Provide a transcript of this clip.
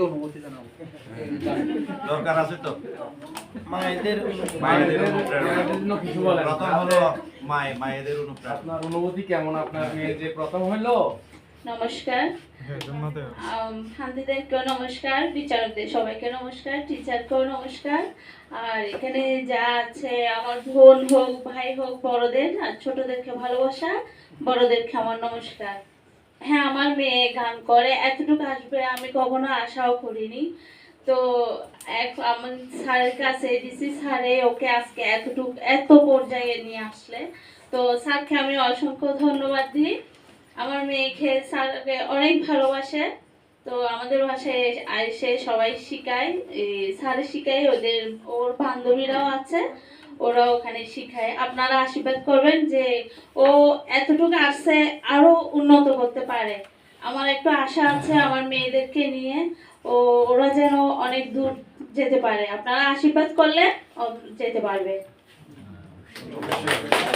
অনুমতি জানাব। দরকার আছে তো? মায়েদের প্রথম হলো মায়েদের অনুপ্রেরণা আপনার অনুভূতি কেমন আপনার মেয়ে যে প্রথম হলো নমস্কার। হান্দিদেরকেও নমস্কার বিচারকদের সবাইকে নমস্কার টিচারকেও নমস্কার। আর এখানে যা আছে আমার বোন হোক ভাই হোক বড়দের আর ছোটদেরকে ভালোবাসা বড়দেরকে আমার নমস্কার। হ্যাঁ আমার মেয়ে গান করে এতটুকু আসবে আমি কখনো আশাও করিনি। তো এক আমার স্যারের কাছে ডিসি স্যারে ওকে আজকে এতটুকু এত পর্যায়ে নিয়ে আসলে। তো স্যারকে আমি অসংখ্য ধন্যবাদ দিই। আমার মেয়েকে স্যারকে অনেক ভালোবাসে। তো আমাদের বাসায় এসে সবাই শিখায়। স্যার শিখায়, ওদের ওর বান্ধবীরাও আছে ওরা ওখানে শিখায়। আপনারা আশীর্বাদ করবেন যে ও এতটুকু আসছে, আরও উন্নত করতে পারে। আমার একটু আশা আছে আমার মেয়েদেরকে নিয়ে, ও ওরা যেন অনেক দূর যেতে পারে। আপনারা আশীর্বাদ করলে যেতে পারবে। সবাইকে